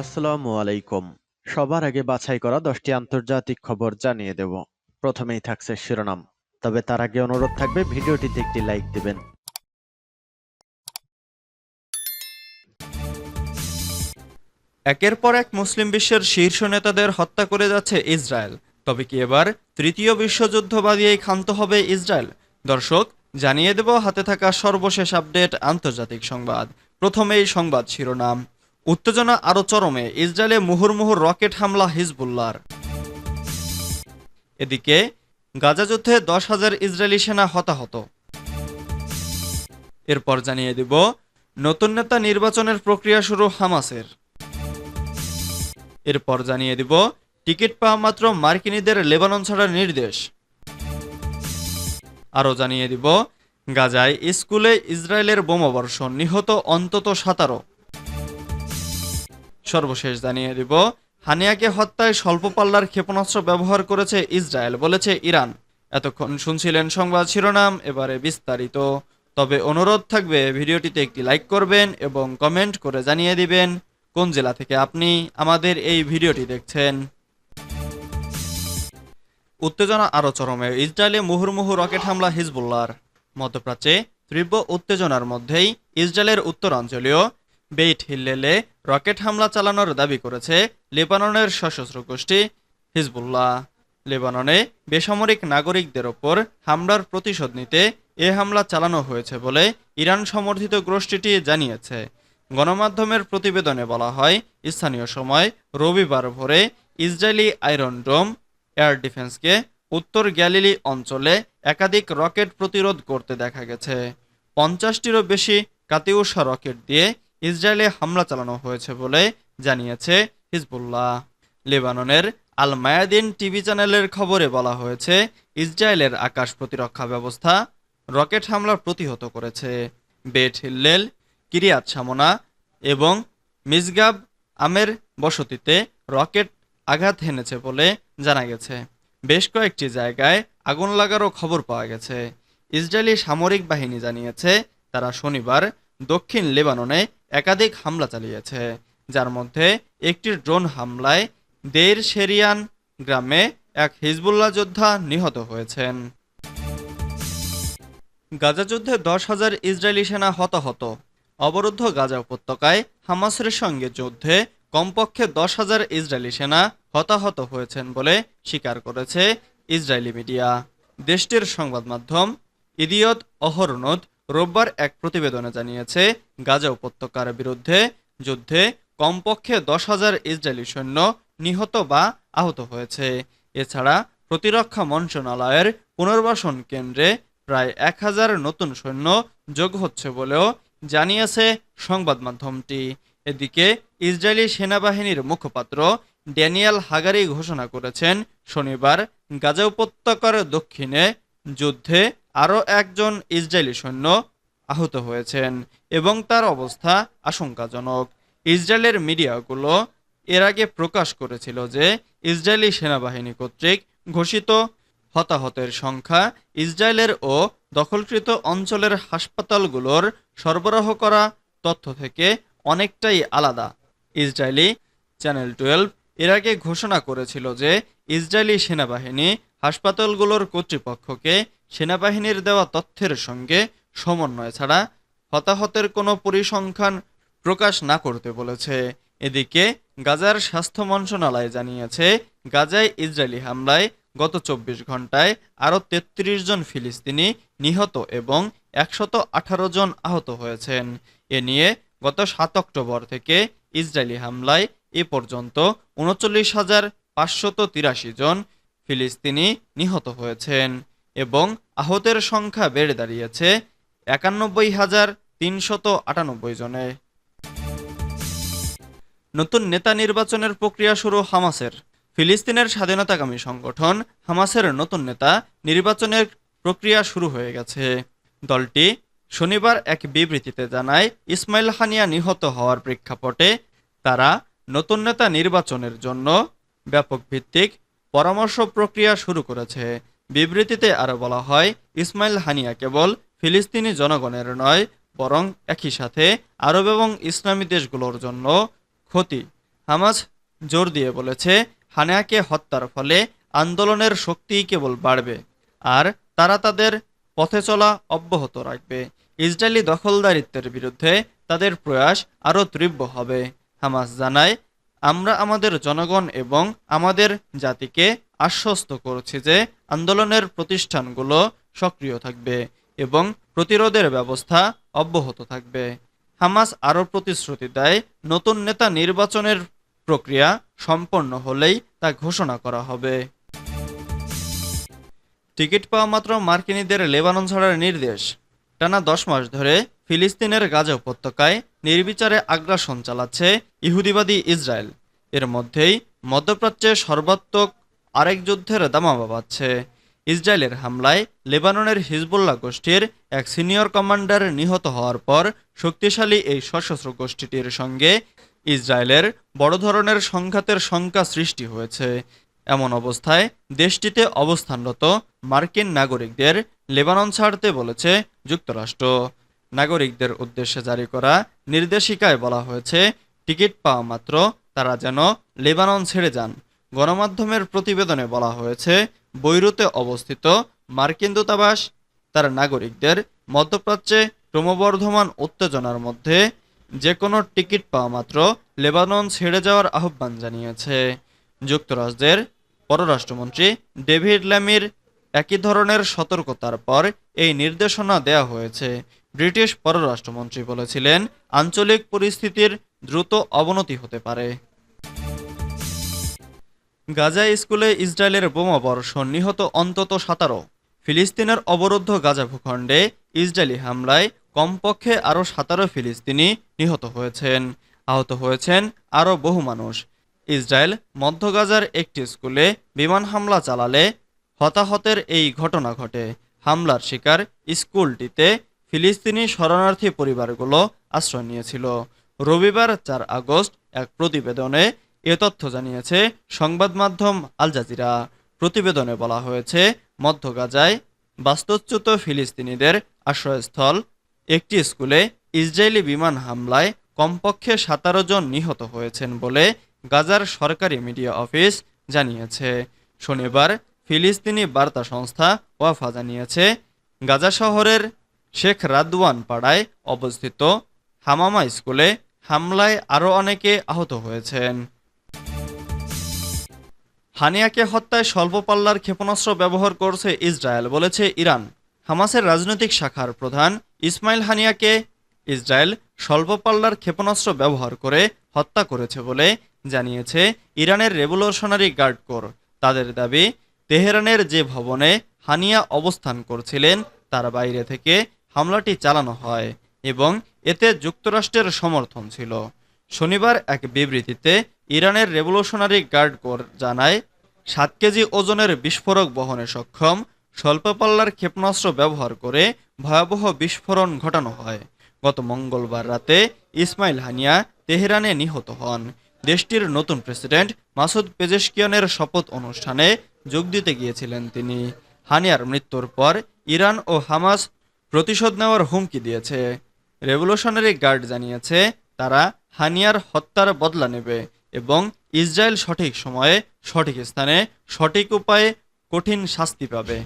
আসসালামু আলাইকুম। সবার আগে বাছাই করা দশটি আন্তর্জাতিক খবর জানিয়ে দেব। প্রথমেই থাকছে শিরোনাম। তবে তার আগে অনুরোধ থাকবে, ভিডিওটিতে একটি লাইক দিবেন। একের পর এক মুসলিম বিশ্বের শীর্ষ নেতাদের হত্যা করে যাচ্ছে ইসরায়েল। তবে কি এবার তৃতীয় বিশ্বযুদ্ধ বাদিয়েই ক্ষান্ত হবে ইসরায়েল? দর্শক, জানিয়ে দেব হাতে থাকা সর্বশেষ আপডেট আন্তর্জাতিক সংবাদ। প্রথমেই সংবাদ শিরোনাম। উত্তেজনা আরও চরমে, ইসরায়েলে মুহুর্মুহুর রকেট হামলা হিজবুল্লার এদিকে, গাজা যুদ্ধে দশ হাজার ইসরায়েলি সেনা হতাহত। এরপর জানিয়ে দিব, নতুন নেতা নির্বাচনের প্রক্রিয়া শুরু হামাসের। এরপর জানিয়ে দিব, টিকিট পাওয়া মাত্র মার্কিনীদের লেবানন ছাড়ার নির্দেশ। আরও জানিয়ে দিব, গাজায় স্কুলে ইসরায়েলের বোমাবর্ষণ নিহত অন্তত সাতারো। সর্বশেষ জানিয়ে দিব। হানিয়াকে হত্যায় স্বল্প পাল্লার ক্ষেপণাস্ত্র ব্যবহার করেছে ইসরায়েল, বলেছে ইরান। এতক্ষণ শুনছিলেন সংবাদ শিরোনাম, এবারে বিস্তারিত। তবে অনুরোধ থাকবে, ভিডিওটিতে একটি লাইক করবেন এবং কমেন্ট করে জানিয়ে দিবেন কোন জেলা থেকে আপনি আমাদের এই ভিডিওটি দেখছেন। উত্তেজনা আরও চরমে, ইসরায়েলে মুহুর্মুহু রকেট হামলা হিজবুল্লার মধ্যপ্রাচ্যে তীব্র উত্তেজনার মধ্যেই ইসরায়েলের উত্তরাঞ্চলীয় বেইট হিল্লেলে রকেট হামলা চালানোর দাবি করেছে লেবাননের সশস্ত্র গোষ্ঠী হিজবুল্লাহ। লেবাননে বেসামরিক নাগরিকদের ওপর হামলার প্রতিশোধ নিতে এ হামলা চালানো হয়েছে বলে ইরান সমর্থিত গোষ্ঠীটি জানিয়েছে। গণমাধ্যমের প্রতিবেদনে বলা হয়, স্থানীয় সময় রবিবার ভোরে ইসরায়েলি আয়রন ডোম এয়ার ডিফেন্সকে উত্তর গ্যালিলি অঞ্চলে একাধিক রকেট প্রতিরোধ করতে দেখা গেছে। পঞ্চাশটিরও বেশি কাতিউষা রকেট দিয়ে ইসরায়েলে হামলা চালানো হয়েছে বলে জানিয়েছে হিজবুল্লাহ। লেবাননের আল মায়াদিন টিভি চ্যানেলের খবরে বলা হয়েছে, ইসরায়েলের আকাশ প্রতিরক্ষা ব্যবস্থা রকেট হামলা প্রতিহত করেছে। বেট হিল্লেল, কিরিয়াত সামনা এবং মিসগাব আমের বসতিতে রকেট আঘাত হেনেছে বলে জানা গেছে। বেশ কয়েকটি জায়গায় আগুন লাগারও খবর পাওয়া গেছে। ইসরায়েলি সামরিক বাহিনী জানিয়েছে, তারা শনিবার দক্ষিণ লেবাননে একাধিক হামলা চালিয়েছে, যার মধ্যে একটি ড্রোন হামলায় দের শেরিয়ান গ্রামে এক হিজবুল্লাহ যোদ্ধা নিহত হয়েছেন। গাজা যুদ্ধে দশ হাজার ইসরায়েলি সেনা হতাহত। অবরুদ্ধ গাজা উপত্যকায় হামাসের সঙ্গে যুদ্ধে কমপক্ষে দশ হাজার ইসরায়েলি সেনা হতাহত হয়েছেন বলে স্বীকার করেছে ইসরায়েলি মিডিয়া। দেশটির সংবাদ মাধ্যম ইদিয়ত অহরনদ রোববার এক প্রতিবেদনে জানিয়েছে, গাজা উপত্যকার বিরুদ্ধে যুদ্ধে কমপক্ষে দশ হাজার ইসরায়েলি সৈন্য নিহত বা আহত হয়েছে। এছাড়া প্রতিরক্ষা মন্ত্রণালয়ের পুনর্বাসন কেন্দ্রে প্রায় এক হাজার নতুন সৈন্য যোগ হচ্ছে বলেও জানিয়েছে সংবাদ মাধ্যমটি। এদিকে ইসরায়েলি সেনাবাহিনীর মুখপাত্র ড্যানিয়েল হাগারি ঘোষণা করেছেন, শনিবার গাজা উপত্যকার দক্ষিণে যুদ্ধে আরও একজন ইসরায়েলি সৈন্য আহত হয়েছেন এবং তার অবস্থা আশঙ্কাজনক। ইসরায়েলের মিডিয়াগুলো এর আগে প্রকাশ করেছিল যে ইসরায়েলি সেনাবাহিনী কর্তৃক ঘোষিত হতাহতের সংখ্যা ইসরায়েলের ও দখলকৃত অঞ্চলের হাসপাতালগুলোর সরবরাহ করা তথ্য থেকে অনেকটাই আলাদা। ইসরায়েলি চ্যানেল টুয়েলভ এর আগে ঘোষণা করেছিল যে ইসরায়েলি সেনাবাহিনী হাসপাতালগুলোর কর্তৃপক্ষকে সেনাবাহিনীর দেওয়া তথ্যের সঙ্গে সমন্বয় ছাড়া হতাহতের কোনো পরিসংখ্যান প্রকাশ না করতে বলেছে। এদিকে গাজার স্বাস্থ্য মন্ত্রণালয় জানিয়েছে, গাজায় ইসরায়েলি হামলায় গত চব্বিশ ঘন্টায় আরও তেত্রিশ জন ফিলিস্তিনি নিহত এবং একশত আঠারো জন আহত হয়েছেন। এ নিয়ে গত সাত অক্টোবর থেকে ইসরায়েলি হামলায় এ পর্যন্ত উনচল্লিশ হাজার পাঁচশত তিরাশি জন ফিলিস্তিনি নিহত হয়েছেন। এবং আহতের সংখ্যা বেড়ে দাঁড়িয়েছে একানব্বই হাজার তিনশত আটানব্বই জনে। নতুন নেতা নির্বাচনের প্রক্রিয়া শুরু হামাসের। ফিলিস্তিনের স্বাধীনতাকামী সংগঠন হামাসের নতুন নেতা নির্বাচনের প্রক্রিয়া শুরু হয়ে গেছে। দলটি শনিবার এক বিবৃতিতে জানায়, ইসমাইল হানিয়া নিহত হওয়ার প্রেক্ষাপটে তারা নতুন নেতা নির্বাচনের জন্য ব্যাপক ভিত্তিক পরামর্শ প্রক্রিয়া শুরু করেছে। বিবৃতিতে আরও বলা হয়, ইসমাইল হানিয়া কেবল ফিলিস্তিনি জনগণের নয়, বরং একই সাথে আরব এবং ইসলামী দেশগুলোর জন্য ক্ষতি। হামাস জোর দিয়ে বলেছে, হানিয়াকে হত্যার ফলে আন্দোলনের শক্তি কেবল বাড়বে, আর তারা তাদের পথে চলা অব্যাহত রাখবে। ইসরায়েলি দখলদারিত্বের বিরুদ্ধে তাদের প্রয়াস আরও তীব্র হবে। হামাস জানায় আমরা আমাদের জনগণ এবং আমাদের জাতিকে আশ্বস্ত করছি যে আন্দোলনের প্রতিষ্ঠানগুলো সক্রিয় থাকবে এবং প্রতিরোধের ব্যবস্থা অব্যাহত থাকবে। হামাস আরও প্রতিশ্রুতি দেয়, নতুন নেতা নির্বাচনের প্রক্রিয়া সম্পন্ন হলেই তা ঘোষণা করা হবে। টিকিট পাওয়া মাত্র মার্কিনীদের লেবানন ছাড়ার নির্দেশ। টানা দশ মাস ধরে ফিলিস্তিনের গাজা উপত্যকায় নির্বিচারে আগ্রাসন চালাচ্ছে ইহুদিবাদী ইসরায়েল। এর মধ্যেই মধ্যপ্রাচ্যে সর্বাত্মক আরেক যুদ্ধের দামামা বাজছে ইসরায়েলের হামলায় লেবাননের হিজবুল্লাহ গোষ্ঠীর এক সিনিয়র কমান্ডার নিহত হওয়ার পর শক্তিশালী এই সশস্ত্র গোষ্ঠীটির সঙ্গে ইসরায়েলের বড় ধরনের সংঘাতের শঙ্কা সৃষ্টি হয়েছে। এমন অবস্থায় দেশটিতে অবস্থানরত মার্কিন নাগরিকদের লেবানন ছাড়তে বলেছে যুক্তরাষ্ট্র। নাগরিকদের উদ্দেশ্যে জারি করা নির্দেশিকায় বলা হয়েছে, টিকিট পাওয়া মাত্র, তারা যেন লেবানন ছেড়ে যান। গণমাধ্যমের প্রতিবেদনে বলা হয়েছে, বৈরুতে অবস্থিত মার্কিন দূতাবাস, তার নাগরিকদের মধ্যপ্রাচ্যে ক্রমবর্ধমান উত্তেজনার মধ্যে যে কোনো টিকিট পাওয়া মাত্র লেবানন ছেড়ে যাওয়ার আহ্বান জানিয়েছে। যুক্তরাষ্ট্রের পররাষ্ট্রমন্ত্রী ডেভিড ল্যামির একই ধরনের সতর্কতার পর এই নির্দেশনা দেয়া হয়েছে। ব্রিটিশ পররাষ্ট্রমন্ত্রী বলেছিলেন, আঞ্চলিক পরিস্থিতির দ্রুত অবনতি হতে পারে। গাজা স্কুলে ইসরায়েলের বোমা বর্ষণ নিহত অন্তত সাতারো। ফিলিস্তিনের অবরুদ্ধ গাজা ভূখণ্ডে ইসরায়েলি হামলায় কমপক্ষে আরও সাতারো ফিলিস্তিনি নিহত হয়েছেন। আহত হয়েছেন আরও বহু মানুষ। ইসরায়েল মধ্য গাজার একটি স্কুলে বিমান হামলা চালালে হতাহতের এই ঘটনা ঘটে। হামলার শিকার স্কুলটিতে ফিলিস্তিনি শরণার্থী পরিবারগুলো আশ্রয় নিয়েছিল। রবিবার চার আগস্ট এক প্রতিবেদনে এ তথ্য জানিয়েছে সংবাদ মাধ্যম আল জাজিরা। প্রতিবেদনে বলা হয়েছে, মধ্য গাজায় বাস্তুচ্যুত ফিলিস্তিনিদের আশ্রয়স্থল, একটি স্কুলে ইসরায়েলি বিমান হামলায় কমপক্ষে সাতারো জন নিহত হয়েছেন বলে গাজার সরকারি মিডিয়া অফিস জানিয়েছে। শনিবার ফিলিস্তিনি বার্তা সংস্থা ওয়াফা জানিয়েছে, গাজা শহরের শেখ রাদওয়ান পাড়ায় অবস্থিত হামামা স্কুলে হামলায় আরও অনেকে আহত হয়েছেন। হানিয়াকে হত্যায় স্বল্প পাল্লার ক্ষেপণাস্ত্র ব্যবহার করছে ইসরায়েল, বলেছে ইরান। হামাসের রাজনৈতিক শাখার প্রধান ইসমাইল হানিয়াকে ইসরায়েল স্বল্প পাল্লার ক্ষেপণাস্ত্র ব্যবহার করে হত্যা করেছে বলে জানিয়েছে ইরানের রেভলিউশনারি গার্ড কোর। তাদের দাবি, তেহরানের যে ভবনে হানিয়া অবস্থান করছিলেন, তার বাইরে থেকে হামলাটি চালানো হয় এবং এতে যুক্তরাষ্ট্রের সমর্থন ছিল। শনিবার এক বিবৃতিতে ইরানের রেভলিউশনারি গার্ড কোর জানায়, সাত কেজি ওজনের বিস্ফোরক বহনে সক্ষম স্বল্প পাল্লার ক্ষেপণাস্ত্র ব্যবহার করে ভয়াবহ বিস্ফোরণ ঘটানো হয়। গত মঙ্গলবার রাতে ইসমাইল হানিয়া তেহরানে নিহত হন। দেশটির নতুন প্রেসিডেন্ট মাসুদ পেজেশকিয়ানের শপথ অনুষ্ঠানে যোগ দিতে গিয়েছিলেন তিনি। হানিয়ার মৃত্যুর পর ইরান ও হামাস প্রতিশোধ নেওয়ার হুমকি দিয়েছে। রেভলিউশনারি গার্ড জানিয়েছে, তারা হানিয়ার হত্যার বদলা নেবে এবং ইসরায়েল সঠিক সময়ে সঠিক স্থানে সঠিক উপায়ে কঠিন শাস্তি পাবে।